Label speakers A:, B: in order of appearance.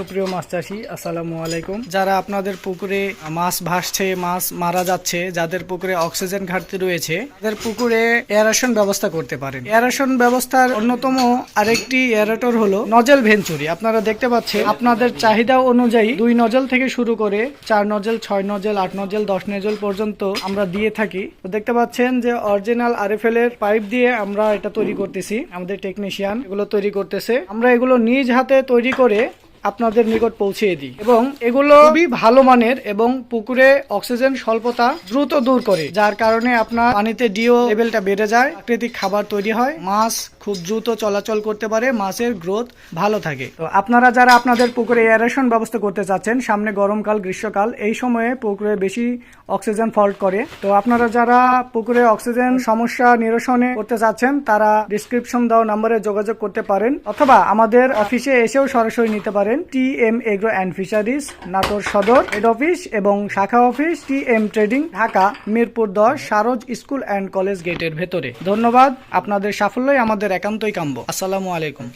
A: সুপ্রিয় মাছ চাষি, আসসালামু আলাইকুম। যারা আপনাদের পুকুরে মাছ ভাসছে, মাছ মারা যাচ্ছে, যাদের পুকুরে অক্সিজেন ঘাটতি রয়েছে, তাদের পুকুরে এয়ারেশন ব্যবস্থা করতে পারেন। এয়ারেশন ব্যবস্থার অন্যতম আরেকটি এয়ারেটর হলো নজেল ভেঞ্চুরি। আপনারা দেখতে পাচ্ছেন, আপনাদের চাহিদা অনুযায়ী দুই নজল থেকে শুরু করে চার নজল, ছয় নজল, আট নজল, দশ নজল পর্যন্ত আমরা দিয়ে থাকি। তো দেখতে পাচ্ছেন যে অরিজিনাল আরএফএল এর পাইপ দিয়ে আমরা এটা তৈরি করতেছি। আমাদের টেকনিশিয়ান এগুলো তৈরি করতেছে। আমরা এগুলো নিজ হাতে তৈরি করে আপনাদের নিকট পৌঁছিয়ে দিই। এবং এগুলো খুবই ভালো মানের এবং পুকুরে অক্সিজেন স্বল্পতা দ্রুত দূর করে, যার কারণে আপনার পানিতে ডিও লেভেলটা বেড়ে যায়, প্রাকৃতিক খাবার তৈরি হয়, মাছ খুব দ্রুত চলাচল করতে পারে, মাছের গ্রোথ ভালো থাকে। তো আপনারা যারা আপনাদের পুকুরে এয়ারেশন ব্যবস্থা করতে চাচ্ছেন, সামনে গরমকাল, গ্রীষ্মকাল, এই সময়ে পুকুরে বেশি অক্সিজেন ফল্ট করে। তো আপনারা যারা পুকুরে অক্সিজেন সমস্যা নিরসনে করতে চাচ্ছেন, তারা ডিসক্রিপশন দেওয়া নম্বরে যোগাযোগ করতে পারেন, অথবা আমাদের অফিসে এসেও সরাসরি নিতে পারেন। T M agro and fisheries, Natore Sadar, head office এবং শাখা office T M trading, Dhaka, Mirpur দশ, সারজ স্কুল অ্যান্ড কলেজ গেটের ভেতরে। ধন্যবাদ, আপনাদের সাফল্যই আমাদের একান্তই কাম্য। আসসালামু আলাইকুম।